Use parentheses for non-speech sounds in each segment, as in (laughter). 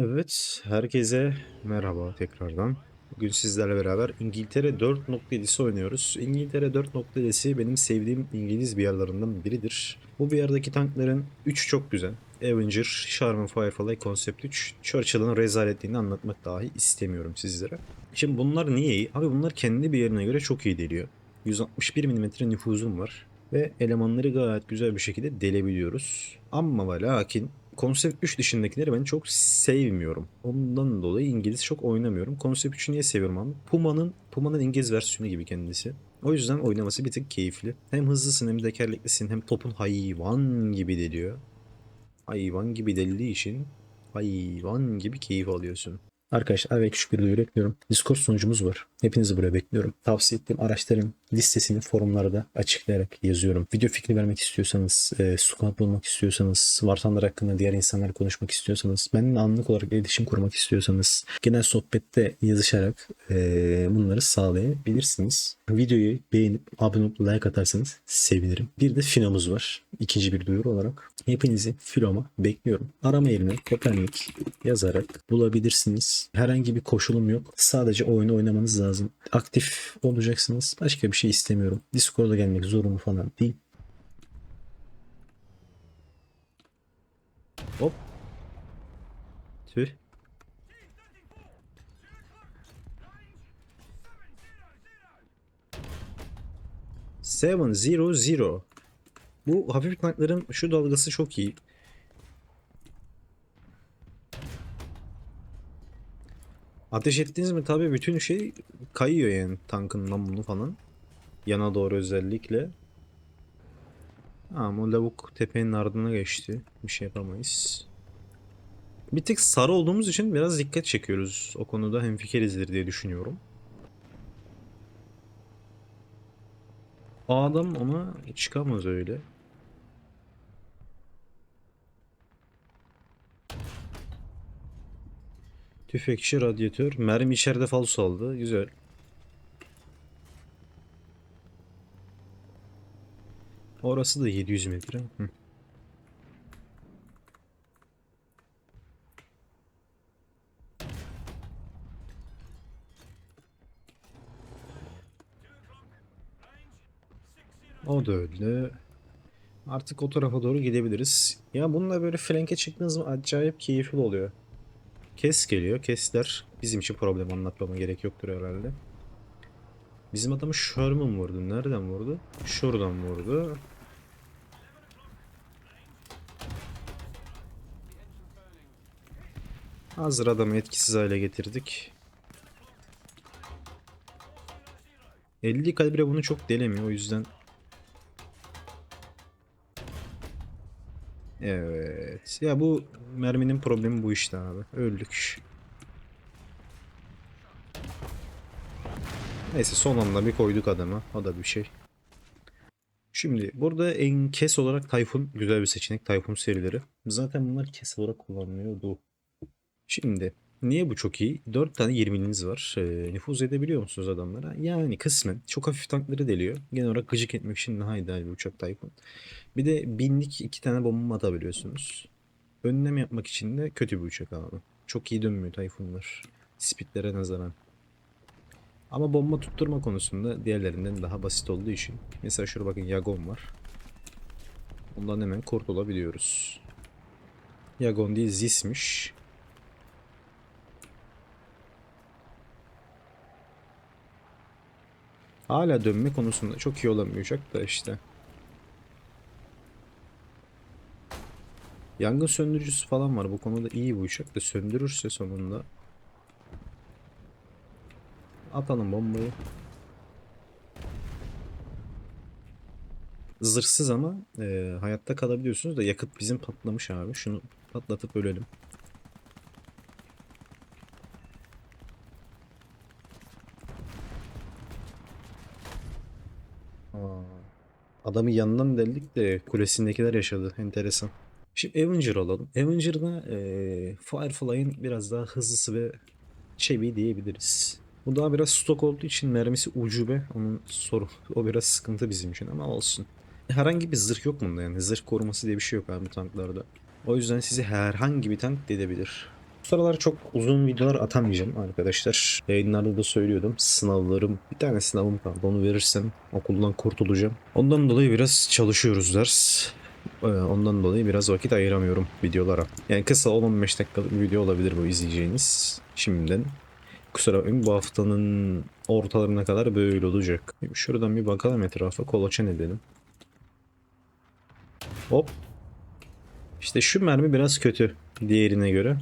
Evet, herkese merhaba tekrardan. Bugün sizlerle beraber İngiltere 4.7'si oynuyoruz. İngiltere 4.7'si benim sevdiğim İngiliz biyarlarından biridir. Bu biyardaki tankların 3'ü çok güzel. Avenger, Sherman Firefly, Concept 3, Churchill'ın rezaletliğini anlatmak dahi istemiyorum sizlere. Şimdi bunlar niye iyi? Abi bunlar kendi bir yerine göre çok iyi deliyor. 161 mm nüfuzum var ve elemanları gayet güzel bir şekilde delebiliyoruz. Ama ve lakin Konsept 3 dışındakileri ben çok sevmiyorum. Ondan dolayı İngiliz çok oynamıyorum. Konsept 3'ü niye seviyorum abi? Puma'nın Puma'nın İngiliz versiyonu gibi kendisi. O yüzden oynaması bir tık keyifli. Hem hızlısın hem tekerleklisin hem topun hayvan gibi deliyor. Hayvan gibi deldiği için hayvan gibi keyif alıyorsun. Arkadaşlar ve küçük bir duyuru ekliyorum. Discord sunucumuz var. Hepinizi buraya bekliyorum. Tavsiye ettiğim araçların listesini forumlarda açıklayarak yazıyorum. Video fikri vermek istiyorsanız, e, squad bulmak istiyorsanız, vartanlar hakkında diğer insanlarla konuşmak istiyorsanız, benimle anlık olarak iletişim kurmak istiyorsanız, genel sohbette yazışarak e, bunları sağlayabilirsiniz. Videoyu beğenip abone olup like atarsanız sevinirim. Bir de finomuz var. İkinci bir duyuru olarak. Hepinizi filoma bekliyorum. Arama yerine Kopernik yazarak bulabilirsiniz. Herhangi bir koşulum yok. Sadece oyunu oynamanız lazım. Aktif olacaksınız. Başka bir şey istemiyorum. Discord'a gelmek zorunlu falan değil. Hop. Tüh. Seven zero zero. Bu hafif tankların şu dalgası çok iyi. Ateş ettiğiniz mi tabii bütün şey kayıyor yani tankın namlunu falan. Yana doğru özellikle. Ama o lavuk tepenin ardına geçti. Bir şey yapamayız. Bir tık sarı olduğumuz için biraz dikkat çekiyoruz. O konuda hemfikirizdir diye düşünüyorum. O adam ona çıkamaz öyle. Tüfekçi, radyatör. Mermi içeride falso aldı. Güzel. Orası da 700 metre. Hı. O da öyle. Artık o tarafa doğru gidebiliriz. Ya bununla böyle flanke çıktığınız zaman acayip keyifli oluyor. Kes geliyor. Kesler bizim için problem anlatmama gerek yoktur herhalde. Bizim adamı Sherman vurdu. Nereden vurdu? Şuradan vurdu. Hazır adamı etkisiz hale getirdik. 50 kalibre bunu çok delemiyor o yüzden. Evet. Ya bu merminin problemi bu işte abi. Öldük. Neyse son anda bir koyduk adama. O da bir şey. Şimdi burada en kes olarak Tayfun güzel bir seçenek. Tayfun serileri. Zaten bunlar kes olarak kullanılıyordu. Şimdi niye bu çok iyi? 4 tane 20'liniz var. Ee, nüfuz edebiliyor musunuz adamlara? Yani kısmen. Çok hafif tankları deliyor. Genel olarak gıcık etmek için daha ideal bir uçak Tayfun. Bir de binlik iki tane bomba atabiliyorsunuz. Önlem yapmak için de kötü bir uçak abi. Çok iyi dönmüyor Tayfunlar. Speedlere nazaran. Ama bomba tutturma konusunda diğerlerinden daha basit olduğu için. Mesela şurada bakın Yagon var. Ondan hemen kurtulabiliyoruz. Yagon değil Zis'miş. Hala dönme konusunda çok iyi uçak da işte. Yangın söndürücüsü falan var. Bu konuda iyi bu uçak da söndürürse sonunda. Atalım bombayı. Zırhsız ama e, hayatta kalabiliyorsunuz da yakıt bizim patlamış abi. Şunu patlatıp ölelim. Adamı yanından deldik de kulesindekiler yaşadı. Enteresan. Şimdi Avenger alalım. Avenger'da e, Firefly'ın biraz daha hızlısı ve çevi diyebiliriz. Bu daha biraz stok olduğu için mermisi ucube. Onun soru. O biraz sıkıntı bizim için ama olsun. Herhangi bir zırh yok bunda yani. Zırh koruması diye bir şey yok abi bu tanklarda. O yüzden sizi herhangi bir tank dedebilir. Bu sıralar çok uzun videolar atamayacağım arkadaşlar. Yayınlarda da söylüyordum. Sınavlarım, bir tane sınavım kaldı. Onu verirsem okuldan kurtulacağım. Ondan dolayı biraz çalışıyoruz ders. Ee, Ondan dolayı biraz vakit ayıramıyorum videolara. Yani kısa 10-15 dakikalık bir video olabilir bu izleyeceğiniz. Şimdiden kusura bakmayın bu haftanın ortalarına kadar böyle olacak. Şuradan bir bakalım etrafa. Kolaçan edelim. Hop. İşte şu mermi biraz kötü diğerine göre.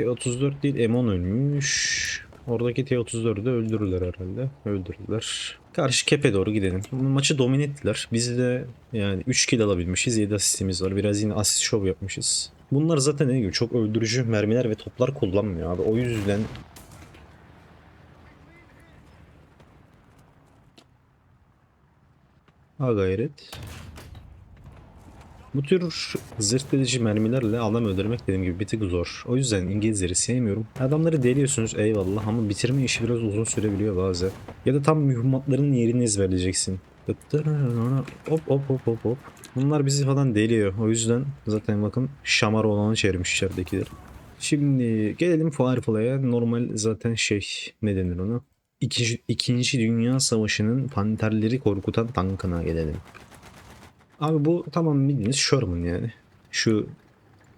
T34 değil M10 ölmüş. Oradaki T34'ü de öldürürler herhalde. Öldürdüler. Karşı kepe doğru gidelim. Maçı domine ettiler. Biz de yani 3 kill alabilmişiz. 7 asistimiz var. Biraz yine asist show yapmışız. Bunlar zaten ne gibi çok öldürücü mermiler ve toplar kullanmıyor abi. O yüzden Ha gayret. Bu tür zırt edici mermilerle adam öldürmek dediğim gibi bir tık zor. O yüzden İngilizleri sevmiyorum. Adamları deliyorsunuz eyvallah ama bitirme işi biraz uzun sürebiliyor bazen. Ya da tam mühimmatların yerini ezberleyeceksin. Hop hop hop hop hop. Bunlar bizi falan deliyor. O yüzden zaten bakın şamar olanı çevirmiş içeridekiler. Şimdi gelelim Firefly'a. Normal zaten şey ne denir ona? İkinci, İkinci Dünya Savaşı'nın panterleri korkutan tankına gelelim. Abi bu tamam bildiğiniz Sherman yani. Şu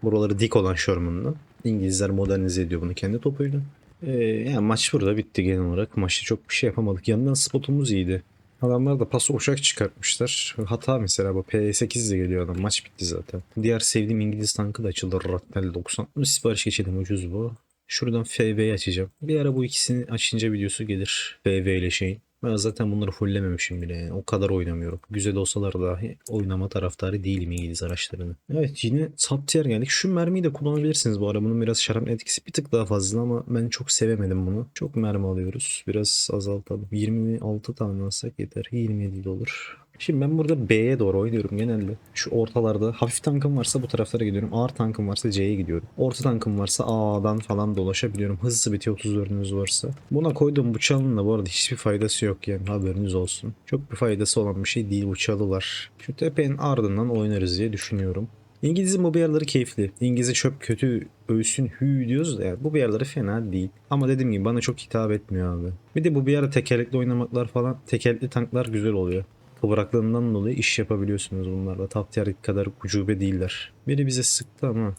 buraları dik olan Sherman'dan. İngilizler modernize ediyor bunu kendi topuyla. Ee, yani maç burada bitti genel olarak. Maçta çok bir şey yapamadık. Yandan spotumuz iyiydi. Adamlar da pas uçak çıkartmışlar. Hata mesela bu P8 de geliyor adam. Maç bitti zaten. Diğer sevdiğim İngiliz tankı da açıldı. Rattel 90. Sipariş geçelim ucuz bu. Şuradan FV'yi açacağım. Bir ara bu ikisini açınca videosu gelir. FV ile şeyin. Ben zaten bunları fulllememişim bile. O kadar oynamıyorum. Güzel olsalar dahi oynama taraftarı değilim İngiliz araçlarını. Evet yine top tier geldik. Şu mermiyi de kullanabilirsiniz bu ara. Bunun biraz şarap etkisi bir tık daha fazla ama ben çok sevemedim bunu. Çok mermi alıyoruz. Biraz azaltalım. 26 tane alsak yeter. 27 de olur. Şimdi ben burada B'ye doğru oynuyorum genelde. Şu ortalarda hafif tankım varsa bu taraflara gidiyorum. Ağır tankım varsa C'ye gidiyorum. Orta tankım varsa A'dan falan dolaşabiliyorum. Hızlı bir T-34'ünüz varsa. Buna koyduğum bu çalının da bu arada hiçbir faydası yok yani haberiniz olsun. Çok bir faydası olan bir şey değil bu çalılar. Şu tepenin ardından oynarız diye düşünüyorum. İngiliz'in bu yerleri keyifli. İngiliz'e çöp kötü ölsün hü diyoruz da yani bu yerleri fena değil. Ama dediğim gibi bana çok hitap etmiyor abi. Bir de bu bir ara tekerlekli oynamaklar falan tekerlekli tanklar güzel oluyor kıvraklığından dolayı iş yapabiliyorsunuz bunlarla. Top tier kadar ucube değiller. Biri bize sıktı ama.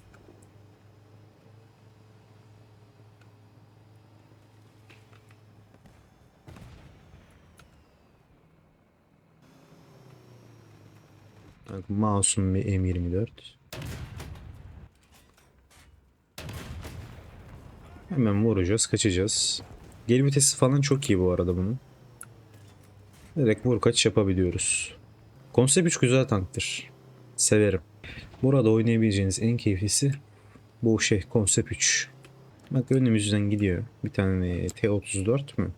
Masum bir M24. Hemen vuracağız, kaçacağız. Geri vitesi falan çok iyi bu arada bunun. Direkt vur kaç yapabiliyoruz. Konsept 3 güzel tanktır. Severim. Burada oynayabileceğiniz en keyiflisi bu şey konsept 3. Bak önümüzden gidiyor. Bir tane T-34 mü?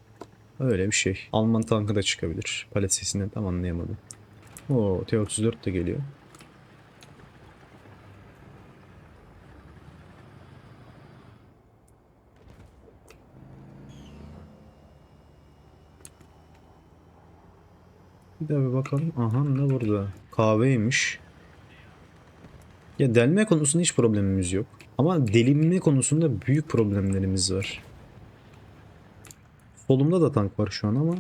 Öyle bir şey. Alman tankı da çıkabilir. Palet sesinden tam anlayamadım. O T-34 de geliyor. Bir daha bir bakalım. Aha ne burada? Kahveymiş. Ya delme konusunda hiç problemimiz yok. Ama delinme konusunda büyük problemlerimiz var. Solumda da tank var şu an ama.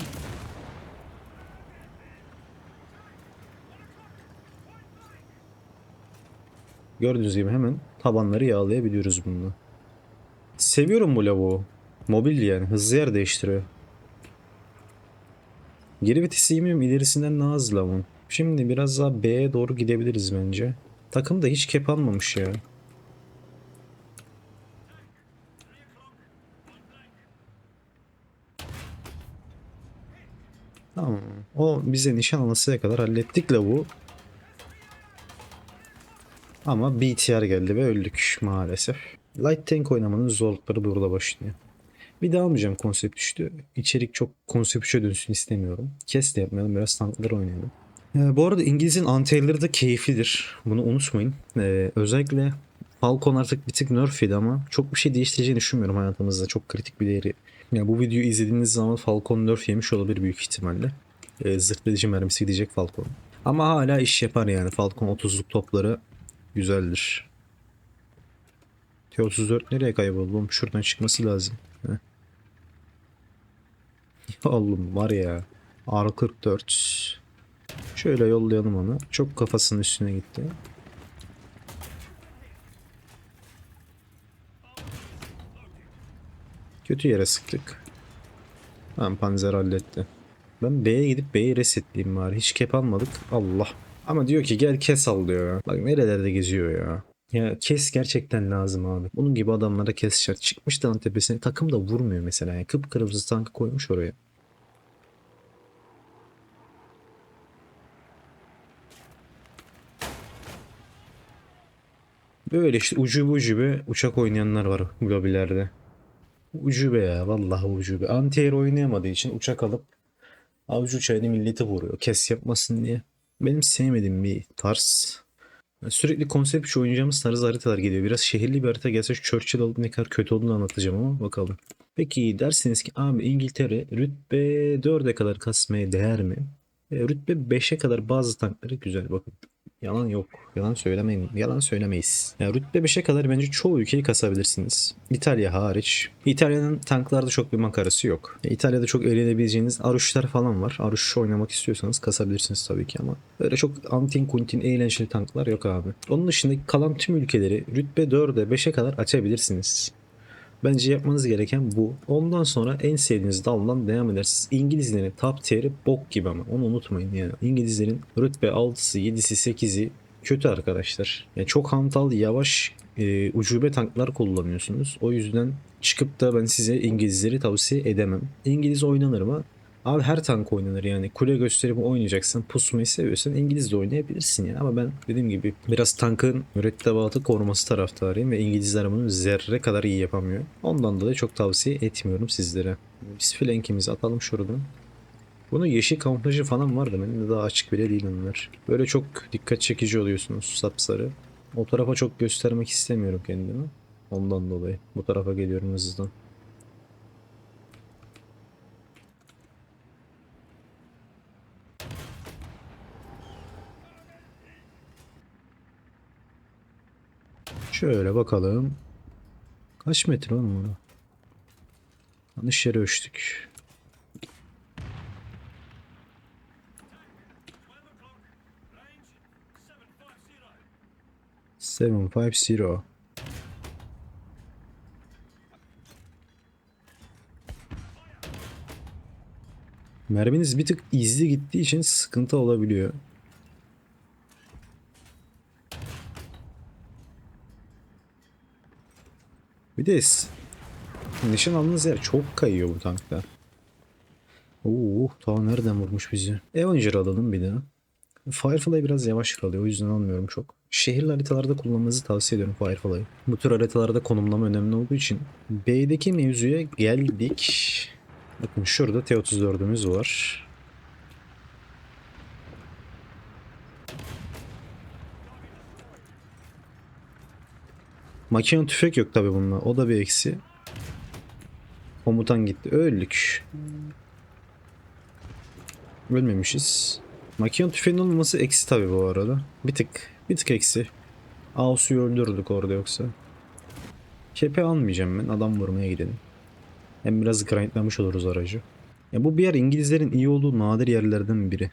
Gördüğünüz gibi hemen tabanları yağlayabiliyoruz bununla. Seviyorum bu lavuğu. Mobil yani hızlı yer değiştiriyor. Geri vitesi yemiyorum ilerisinden ama. Şimdi biraz daha B'ye doğru gidebiliriz bence. Takım da hiç kep almamış ya. Tamam. O bize nişan almasıya kadar hallettik la bu. Ama BTR geldi ve öldük maalesef. Light tank oynamanın zorlukları burada başlıyor. Bir daha almayacağım konsept düştü. İçerik çok konsept üçe dönsün istemiyorum. Kes de yapmayalım biraz tanklar oynayalım. Ee, bu arada İngiliz'in anti de keyiflidir. Bunu unutmayın. Ee, özellikle Falcon artık bir tık nerf ama çok bir şey değiştireceğini düşünmüyorum hayatımızda. Çok kritik bir değeri. Yani bu videoyu izlediğiniz zaman Falcon nerf yemiş olabilir büyük ihtimalle. Ee, zırt edici mermisi gidecek Falcon. Ama hala iş yapar yani. Falcon 30'luk topları güzeldir. T-34 nereye kayboldu? Şuradan çıkması lazım. Heh. (laughs) Oğlum var ya. R44. Şöyle yollayalım onu. Çok kafasının üstüne gitti. Kötü yere sıktık. Tamam Panzer halletti. Ben B'ye gidip B'yi resetleyeyim bari. Hiç kep almadık. Allah. Ama diyor ki gel kes al diyor. Bak nerelerde geziyor ya. Ya kes gerçekten lazım abi. Bunun gibi adamlara kes şart. Çıkmış dağın tepesine takım da vurmuyor mesela. Yani kıpkırmızı tankı koymuş oraya. Böyle işte ucube ucube uçak oynayanlar var lobilerde. Ucube ya vallahi ucube. Anti-air oynayamadığı için uçak alıp avcı uçağıyla milleti vuruyor. Kes yapmasın diye. Benim sevmediğim bir tarz. Sürekli konsept şu oynayacağımız tarz haritalar geliyor. Biraz şehirli bir harita gelse şu Churchill alıp ne kadar kötü olduğunu anlatacağım ama bakalım. Peki dersiniz ki abi İngiltere rütbe 4'e kadar kasmaya değer mi? E, rütbe 5'e kadar bazı tankları güzel bakın. Yalan yok. Yalan söylemeyin. Yalan söylemeyiz. Ya rütbe 5'e kadar bence çoğu ülkeyi kasabilirsiniz. İtalya hariç. İtalya'nın tanklarda çok bir makarası yok. E, İtalya'da çok eğlenebileceğiniz aruşlar falan var. Aruş oynamak istiyorsanız kasabilirsiniz tabii ki ama öyle çok antin kuntin eğlenceli tanklar yok abi. Onun dışındaki kalan tüm ülkeleri rütbe 4'e 5'e kadar açabilirsiniz. Bence yapmanız gereken bu. Ondan sonra en sevdiğiniz daldan devam edersiniz. İngilizlerin top tier'i bok gibi ama onu unutmayın yani. İngilizlerin rütbe 6'sı, 7'si, 8'i kötü arkadaşlar. Yani çok hantal, yavaş, e, ucube tanklar kullanıyorsunuz. O yüzden çıkıp da ben size İngilizleri tavsiye edemem. İngiliz oynanır mı? Abi her tank oynanır yani. Kule gösterimi oynayacaksın, pusmayı seviyorsan İngiliz de oynayabilirsin yani. Ama ben dediğim gibi biraz tankın mürettebatı koruması taraftarıyım ve İngilizler bunu zerre kadar iyi yapamıyor. Ondan dolayı çok tavsiye etmiyorum sizlere. Biz flankimizi atalım şuradan. Bunun yeşil kamuflajı falan vardı. Benim de daha açık bile değil onlar. Böyle çok dikkat çekici oluyorsunuz sapsarı. O tarafa çok göstermek istemiyorum kendimi. Ondan dolayı bu tarafa geliyorum hızlıdan. Şöyle bakalım. Kaç metre oğlum bunu? Yanlış yere ölçtük. Seven five zero. Merminiz bir tık izli gittiği için sıkıntı olabiliyor. Bir de nişan aldığınız yer çok kayıyor bu tankta. Oo, ta nereden vurmuş bizi? Avenger alalım bir daha. Firefly biraz yavaş kalıyor o yüzden almıyorum çok. Şehirli haritalarda kullanmanızı tavsiye ediyorum Firefly'ı. Bu tür haritalarda konumlama önemli olduğu için. B'deki mevzuya geldik. Bakın şurada T-34'ümüz var. Makine tüfek yok tabi bununla. O da bir eksi. Komutan gitti. Öldük. Ölmemişiz. Makine tüfeğinin olmaması eksi tabi bu arada. Bir tık. Bir tık eksi. Ausu'yu öldürdük orada yoksa. Kepe almayacağım ben. Adam vurmaya gidelim. Hem biraz grindlamış oluruz aracı. Ya bu bir yer İngilizlerin iyi olduğu nadir yerlerden biri.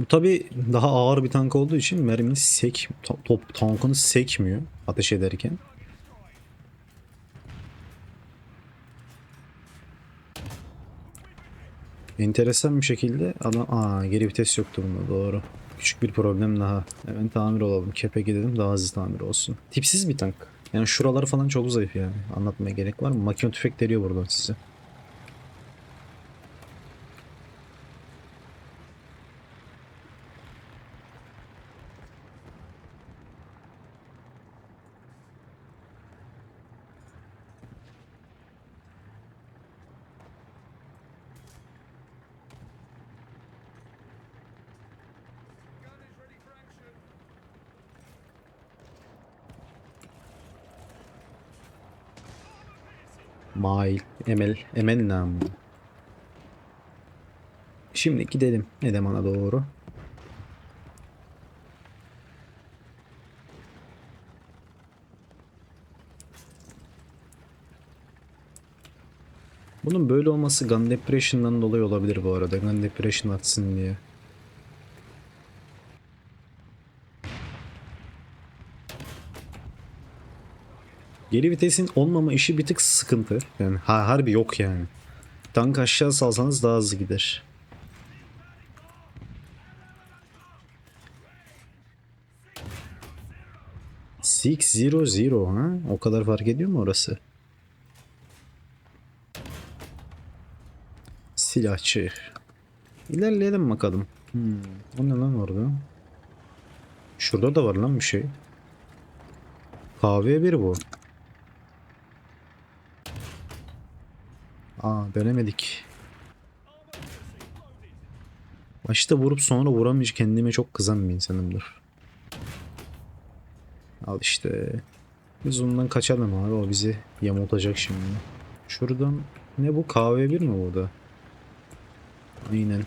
Bu tabi daha ağır bir tank olduğu için mermini sek, top, tankını sekmiyor ateş ederken. Enteresan bir şekilde adam... Aa geri vites yoktu bunda doğru. Küçük bir problem daha. Hemen tamir olalım. Kepe gidelim daha hızlı tamir olsun. Tipsiz bir tank. Yani şuraları falan çok zayıf yani. Anlatmaya gerek var mı? Makine tüfek deliyor buradan size. Mail, Emel, Emenna mı? Şimdi gidelim Edeman'a doğru. Bunun böyle olması Gun Depression'dan dolayı olabilir bu arada. Gun Depression atsın diye. Geri vitesin olmama işi bir tık sıkıntı. Yani ha, harbi yok yani. Tank aşağı salsanız daha hızlı gider. Six zero zero ha? O kadar fark ediyor mu orası? Silahçı. İlerleyelim bakalım. Hmm. O ne lan orada? Şurada da var lan bir şey. Kahve bir bu. Aa dönemedik. Başta vurup sonra vuramayınca kendime çok kızan bir insanımdır. Al işte. Biz ondan kaçalım abi. O bizi yamultacak şimdi. Şuradan ne bu kahve bir mi burada? Aynen.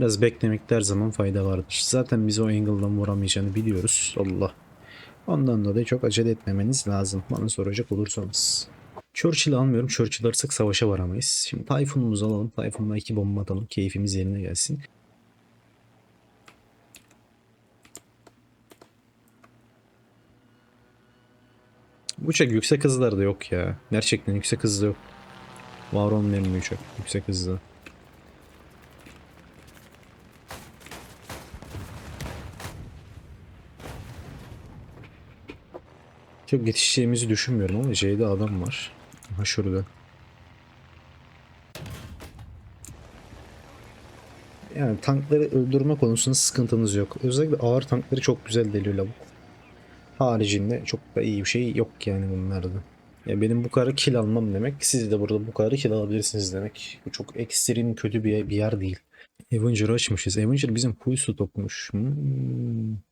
Biraz beklemekte her zaman fayda vardır. Zaten bizi o angle'dan vuramayacağını biliyoruz. Allah. Ondan dolayı çok acele etmemeniz lazım. Bana soracak olursanız. Churchill almıyorum. Churchill alırsak savaşa varamayız. Şimdi Typhoon'umuzu alalım. Typhoon'la iki bomba atalım. Keyfimiz yerine gelsin. Bu uçak yüksek hızlarda yok ya. Gerçekten yüksek hızda yok. Var bir uçak. Yüksek hızda. Çok yetişeceğimizi düşünmüyorum ama C'de adam var. Aha şurada. Yani tankları öldürme konusunda sıkıntınız yok. Özellikle ağır tankları çok güzel deliyor lavuk. Haricinde çok da iyi bir şey yok yani bunlarda. Ya benim bu kadar kill almam demek, siz de burada bu kadar kill alabilirsiniz demek. Bu çok ekstrem kötü bir, bir yer değil. Avenger'ı açmışız. Avenger bizim full stokmuş. Hmm.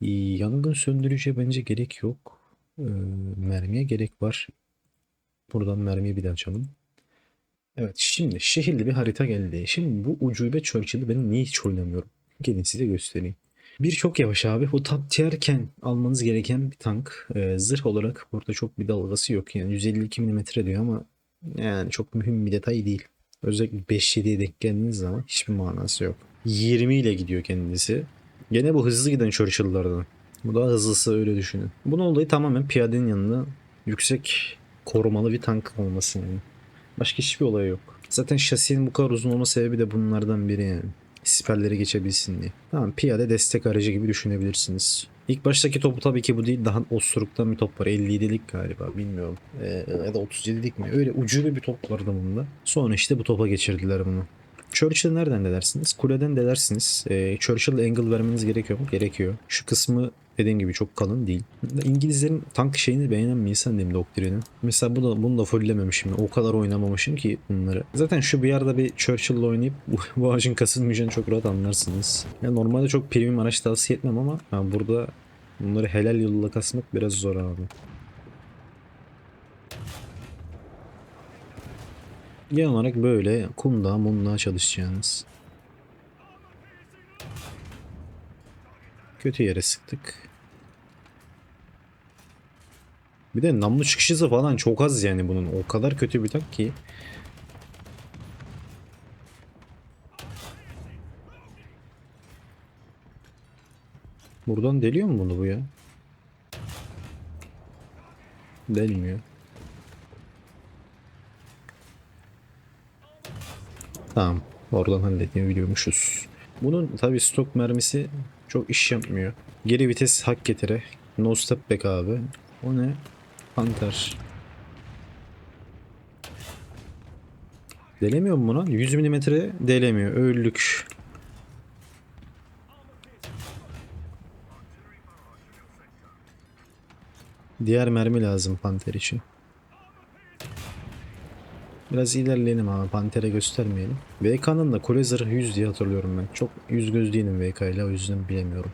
Yangın söndürücüye bence gerek yok. Ee, mermiye gerek var. Buradan mermiyi bir daha açalım. Evet şimdi şehirli bir harita geldi. Şimdi bu ucube Churchill'ı ben niye hiç oynamıyorum? Gelin size göstereyim. Bir çok yavaş abi. Bu top tier'ken almanız gereken bir tank. Ee, zırh olarak burada çok bir dalgası yok. Yani 152 mm diyor ama yani çok mühim bir detay değil. Özellikle 5-7'ye denk geldiğiniz zaman hiçbir manası yok. 20 ile gidiyor kendisi. Gene bu hızlı giden Churchill'lardan. Bu daha hızlısı öyle düşünün. Bunun olayı tamamen piyadenin yanında yüksek korumalı bir tank olması yani. Başka hiçbir olay yok. Zaten şasinin bu kadar uzun olma sebebi de bunlardan biri yani. Siperleri geçebilsin diye. Tamam piyade destek aracı gibi düşünebilirsiniz. İlk baştaki topu tabii ki bu değil. Daha osuruktan bir top var. 57'lik galiba bilmiyorum. Ee, ya da 37'lik mi? Öyle ucube bir top vardı bunda. Sonra işte bu topa geçirdiler bunu. Churchill nereden delersiniz? Kuleden delersiniz. Ee, Churchill angle vermeniz gerekiyor mu? Gerekiyor. Şu kısmı dediğim gibi çok kalın değil. İngilizlerin tank şeyini beğenen bir insan diyeyim doktrini. Mesela bu da, bunu da fulllememişim. O kadar oynamamışım ki bunları. Zaten şu bir yerde bir Churchill'la oynayıp (laughs) bu ağacın kasılmayacağını çok rahat anlarsınız. Yani normalde çok premium araç tavsiye etmem ama yani burada bunları helal yolla kasmak biraz zor abi. Genel olarak böyle kumda mumda çalışacağınız. Kötü yere sıktık. Bir de namlu çıkışı falan çok az yani bunun. O kadar kötü bir tak ki. Buradan deliyor mu bunu bu ya? Delmiyor. Tamam. Oradan halledebiliyormuşuz. Bunun tabi stok mermisi çok iş yapmıyor. Geri vites hak getire. No step back abi. O ne? Panther. Delemiyor mu buna? 100 mm delemiyor. Öldük. Diğer mermi lazım Panther için. Biraz ilerleyelim abi. Panter'e göstermeyelim. VK'nın da kule zırhı 100 diye hatırlıyorum ben. Çok yüz göz değilim VK ile o yüzden bilemiyorum.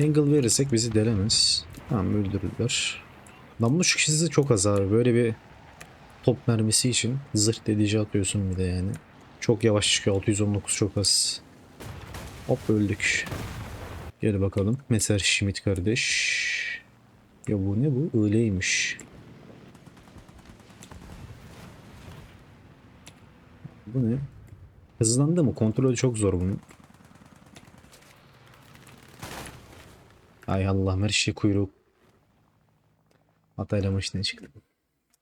Angle verirsek bizi delemez. Tamam öldürürler. Namlu çıkışı çok az abi. Böyle bir top mermisi için zırh dedici atıyorsun bir de yani. Çok yavaş çıkıyor 619 çok az. Hop öldük. Gel bakalım. Messer Schmidt kardeş. Ya bu ne bu? Öyleymiş. Bu ne? Hızlandı mı? Kontrolü çok zor bunun. Ay Allah'ım her şey kuyruk. Hatayla içine çıktım.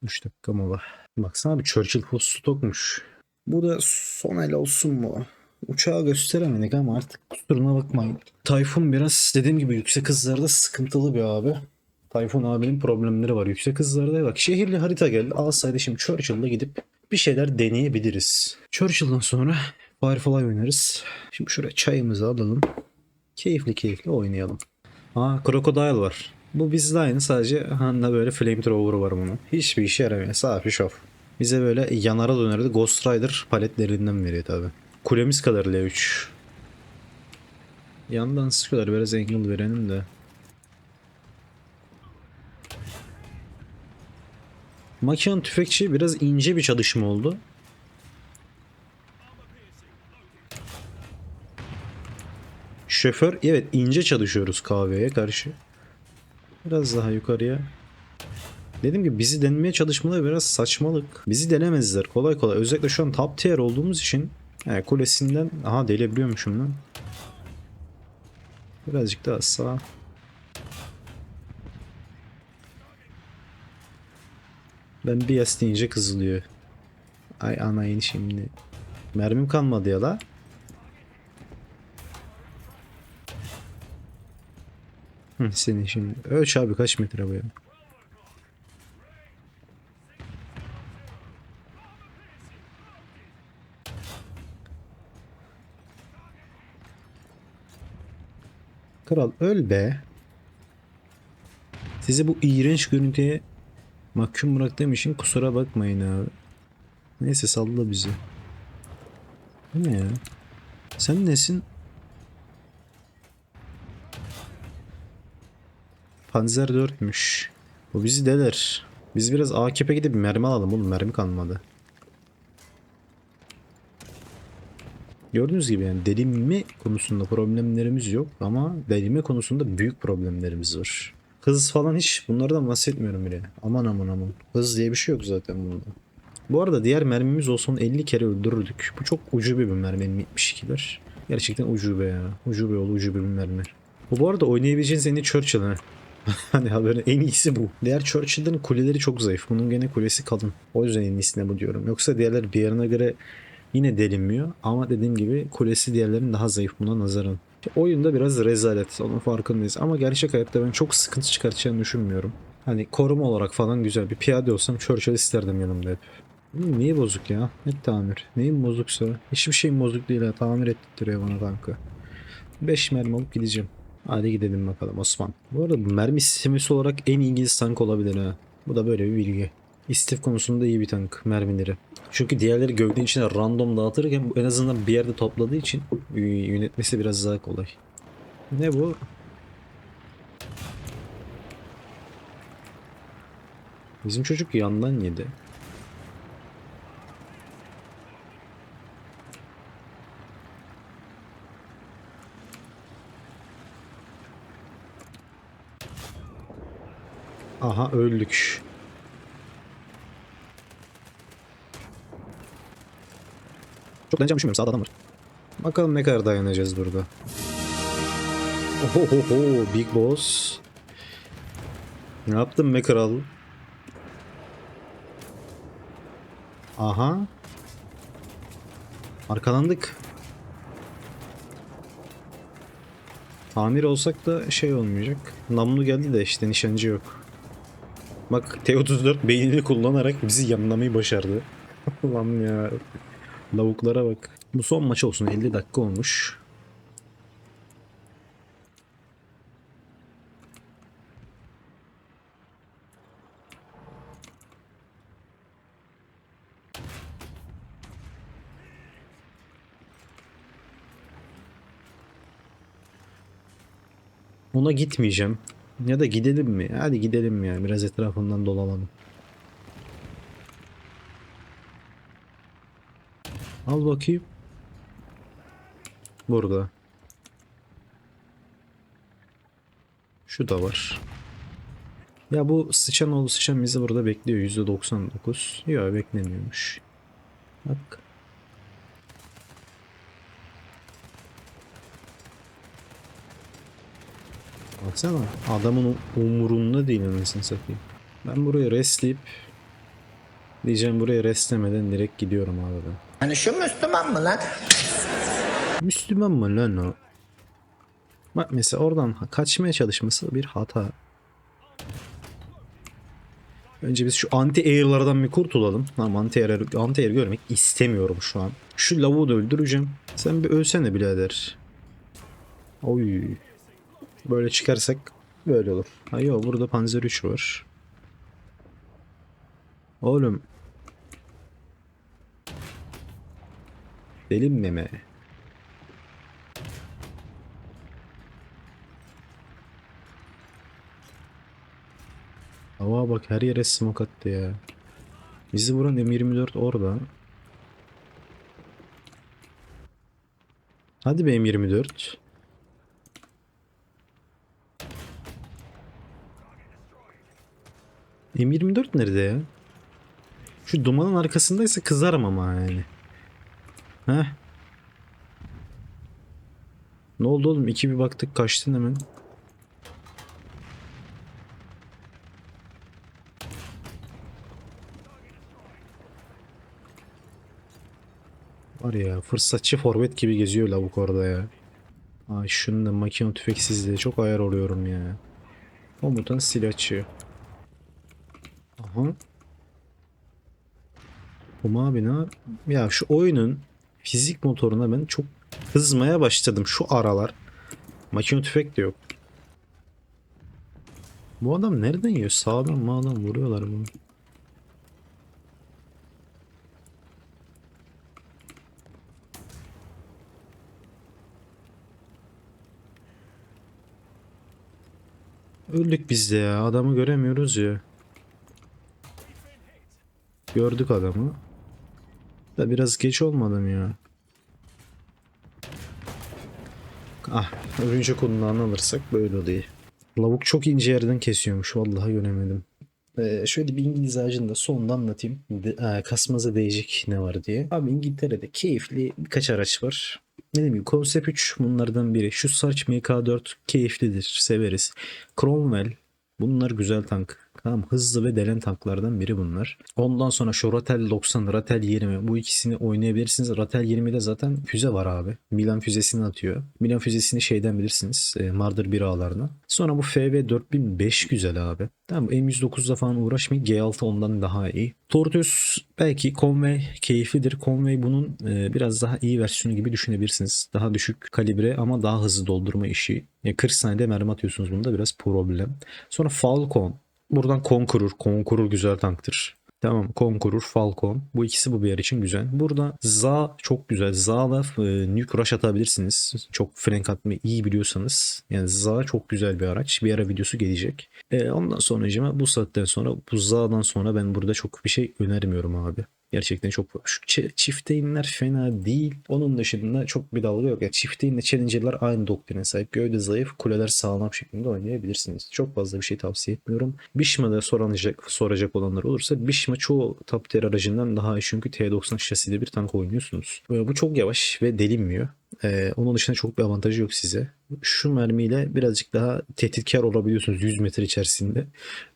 3 dakika mola. Baksana bir Churchill Post stokmuş. Bu da son el olsun mu? Uçağı gösteremedik ama artık kusuruna bakmayın. Tayfun biraz dediğim gibi yüksek hızlarda sıkıntılı bir abi. Tayfun abinin problemleri var yüksek hızlarda. Bak şehirli harita geldi. Alsaydı şimdi Churchill'da gidip bir şeyler deneyebiliriz. Churchill'dan sonra Firefly oynarız. Şimdi şuraya çayımızı alalım. Keyifli keyifli oynayalım. Aa Crocodile var. Bu bizde aynı sadece Han'da böyle flamethrower var bunun. Hiçbir işe yaramıyor. Safi şov. Bize böyle yanara dönerdi. Ghost Rider paletlerinden veriyor tabi. Kulemiz kadar L3. Yandan sıkıyorlar. Biraz angle verelim de. Makian tüfekçi biraz ince bir çalışma oldu. Şoför evet ince çalışıyoruz kahveye karşı. Biraz daha yukarıya. Dedim ki bizi denemeye çalışmaları biraz saçmalık. Bizi denemezler kolay kolay. Özellikle şu an top tier olduğumuz için yani kulesinden aha delebiliyormuşum lan. Birazcık daha sağ. Ben bir yas deyince kızılıyor. Ay anayın şimdi. Mermim kalmadı ya la. Hı, senin şimdi. Ölç abi kaç metre bu ya? Kral öl be. Sizi bu iğrenç görüntüye mahkum bıraktığım için kusura bakmayın abi. Neyse salla bizi. Bu ne ya? Sen nesin? Panzer 4'müş. Bu bizi deler. Biz biraz AKP gidip mermi alalım oğlum. Mermi kalmadı. Gördüğünüz gibi yani delimi konusunda problemlerimiz yok ama delime konusunda büyük problemlerimiz var. Hız falan hiç bunlardan bahsetmiyorum bile. Aman aman aman. Hız diye bir şey yok zaten bunda. Bu arada diğer mermimiz olsun 50 kere öldürürdük. Bu çok ucube bir mermi 72'ler. Gerçekten ucube ya. Ucube yolu ucube bir mermi. Bu bu arada oynayabileceğiniz en iyi Churchill ha. (laughs) hani haberin en iyisi bu. Diğer Churchill'ların kuleleri çok zayıf. Bunun gene kulesi kalın. O yüzden en iyisine bu diyorum. Yoksa diğerleri bir yerine göre yine delinmiyor. Ama dediğim gibi kulesi diğerlerinin daha zayıf buna nazaran. Oyunda biraz rezalet. Onun farkındayız. Ama gerçek hayatta ben çok sıkıntı çıkartacağını düşünmüyorum. Hani koruma olarak falan güzel. Bir piyade olsam Churchill isterdim yanımda hep. Niye bozuk ya? Net tamir. Neyin bozuksa? Hiçbir şeyin bozuk değil ha. Tamir ettiriyor bana tankı. 5 mermi alıp gideceğim. Hadi gidelim bakalım Osman. Bu arada bu mermi sistemisi olarak en İngiliz tank olabilir ha. Bu da böyle bir bilgi. İstif konusunda iyi bir tank mermileri. Çünkü diğerleri gövdenin içine random dağıtırken en azından bir yerde topladığı için yönetmesi biraz daha kolay. Ne bu? Bizim çocuk yandan yedi. Aha öldük. Çok dayanacağım düşünmüyorum. Sağda adam var. Bakalım ne kadar dayanacağız burada. Ohohoho Big Boss. Ne yaptın be kral? Aha. Arkalandık. Tamir olsak da şey olmayacak. Namlu geldi de işte nişancı yok. Bak T-34 beynini kullanarak bizi yanlamayı başardı. (laughs) Lan ya. Lavuklara bak. Bu son maç olsun 50 dakika olmuş. Ona gitmeyeceğim. Ya da gidelim mi? Hadi gidelim ya. Biraz etrafından dolanalım. Al bakayım. Burada. Şu da var. Ya bu sıçan oğlu sıçan bizi burada bekliyor. %99. Yok beklemiyormuş. Bak. Baksana adamın umurunda değil anasını satayım. Ben buraya restleyip diyeceğim buraya restlemeden direkt gidiyorum abi ben. Hani şu Müslüman mı lan? Müslüman mı lan o? Bak mesela oradan kaçmaya çalışması bir hata. Önce biz şu anti air'lardan bir kurtulalım. Tamam anti air, anti air görmek istemiyorum şu an. Şu lavuğu da öldüreceğim. Sen bir ölsene birader. Oy. Böyle çıkarsak böyle olur. Ha yok burada Panzer 3 var. Oğlum. Deli meme. Hava bak her yere smoke attı ya. Bizi vuran M24 orada. Hadi be M24. M24 nerede ya? Şu dumanın arkasındaysa kızarım ama yani. Heh. Ne oldu oğlum? İki bir baktık kaçtın hemen. Var ya fırsatçı forvet gibi geziyor lavuk orada ya. Ay şunun da makine tüfeksizliği çok ayar oluyorum ya. Komutan silahçı. Aha. Ama abi ne? Ya şu oyunun fizik motoruna ben çok kızmaya başladım şu aralar. Makine tüfek de yok. Bu adam nereden yiyor? Sağdan mağdan vuruyorlar bunu. Öldük biz de ya. Adamı göremiyoruz ya. Gördük adamı. Da biraz geç olmadı mı ya? Ah, örümcek konundan alırsak böyle oluyor. Lavuk çok ince yerden kesiyormuş. Vallahi göremedim. Ee, şöyle bir İngiliz ağacını da sonunda anlatayım. De, e, kasmaza değecek ne var diye. Abi İngiltere'de keyifli birkaç araç var. Ne gibi? Concept 3 bunlardan biri. Şu Sarch MK4 keyiflidir. Severiz. Cromwell. Bunlar güzel tank. Tamam hızlı ve delen tanklardan biri bunlar. Ondan sonra şu Ratel 90, Ratel 20 bu ikisini oynayabilirsiniz. Ratel 20'de zaten füze var abi. Milan füzesini atıyor. Milan füzesini şeyden bilirsiniz. E, Marder 1 ağlarına. Sonra bu FV 4005 güzel abi. Tamam M109'da falan uğraşmayın. G6 ondan daha iyi. Tortoise belki Conway keyiflidir. Conway bunun e, biraz daha iyi versiyonu gibi düşünebilirsiniz. Daha düşük kalibre ama daha hızlı doldurma işi. Ya 40 saniyede mermi atıyorsunuz bunda biraz problem. Sonra Falcon. Buradan Conqueror. Conqueror güzel tanktır. Tamam Conqueror, Falcon. Bu ikisi bu bir yer için güzel. Burada Za çok güzel. Za'la e, nuke rush atabilirsiniz. Çok flank atmayı iyi biliyorsanız. Yani Za çok güzel bir araç. Bir ara videosu gelecek. E, ondan sonra bu saatten sonra bu Za'dan sonra ben burada çok bir şey önermiyorum abi. Gerçekten çok şu çi- çifte inler fena değil. Onun dışında çok bir dalga yok. Yani çifte inle challenger'lar aynı doktrine sahip. Gövde zayıf, kuleler sağlam şeklinde oynayabilirsiniz. Çok fazla bir şey tavsiye etmiyorum. Bishma'da soracak, soracak olanlar olursa Bishma çoğu top tier aracından daha iyi çünkü T90 şasili bir tank oynuyorsunuz. Bu çok yavaş ve delinmiyor. Ee, onun dışında çok bir avantajı yok size. Şu mermiyle birazcık daha tehditkar olabiliyorsunuz 100 metre içerisinde.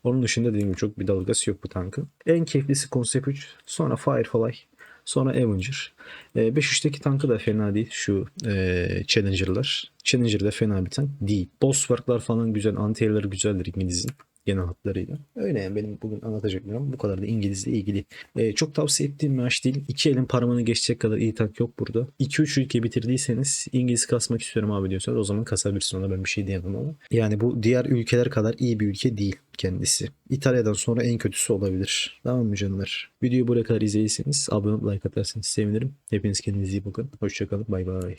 Onun dışında dediğim gibi çok bir dalgası yok bu tankın. En keyiflisi Concept 3, sonra Firefly, sonra Avenger. E, 5-3'teki tankı da fena değil şu e, Challenger'lar. Challenger de fena bir tank değil. Boss work'lar falan güzel, anti güzeldir İngiliz'in genel hatlarıyla. Öyle yani benim bugün anlatacaklarım bu kadar da İngilizle ilgili. E, çok tavsiye ettiğim bir maç değil. İki elin parmağını geçecek kadar iyi tank yok burada. 2-3 ülke bitirdiyseniz İngiliz kasmak istiyorum abi diyorsanız o zaman kasabilirsin ona ben bir şey diyemem ama. Yani bu diğer ülkeler kadar iyi bir ülke değil kendisi. İtalya'dan sonra en kötüsü olabilir. Tamam mı canlar? Videoyu buraya kadar izlediyseniz abone olup like atarsanız sevinirim. Hepiniz kendinize iyi bakın. Hoşçakalın. Bay bay.